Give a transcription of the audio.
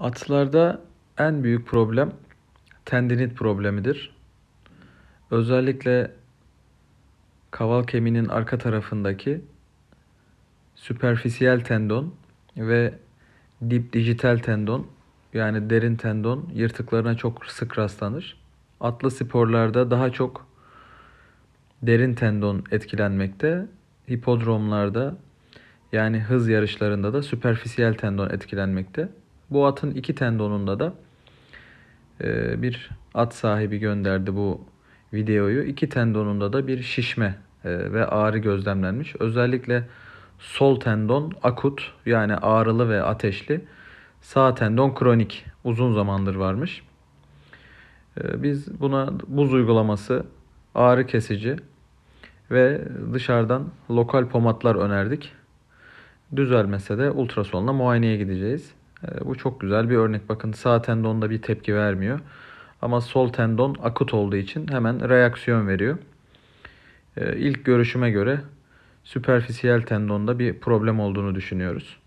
Atlarda en büyük problem tendinit problemidir. Özellikle kaval kemiğinin arka tarafındaki süperfisiyel tendon ve dip dijital tendon yani derin tendon yırtıklarına çok sık rastlanır. Atlı sporlarda daha çok derin tendon etkilenmekte. Hipodromlarda yani hız yarışlarında da süperfisiyel tendon etkilenmekte. Bu atın iki tendonunda da e, bir at sahibi gönderdi bu videoyu. İki tendonunda da bir şişme e, ve ağrı gözlemlenmiş. Özellikle sol tendon akut yani ağrılı ve ateşli. Sağ tendon kronik uzun zamandır varmış. E, Biz buna buz uygulaması, ağrı kesici ve dışarıdan lokal pomatlar önerdik. Düzelmese de ultrasonla muayeneye gideceğiz. E, Bu çok güzel bir örnek. Bakın sağ tendonda bir tepki vermiyor. Ama sol tendon akut olduğu için hemen reaksiyon veriyor. E, İlk görüşüme göre süperfisiyel tendonda bir problem olduğunu düşünüyoruz.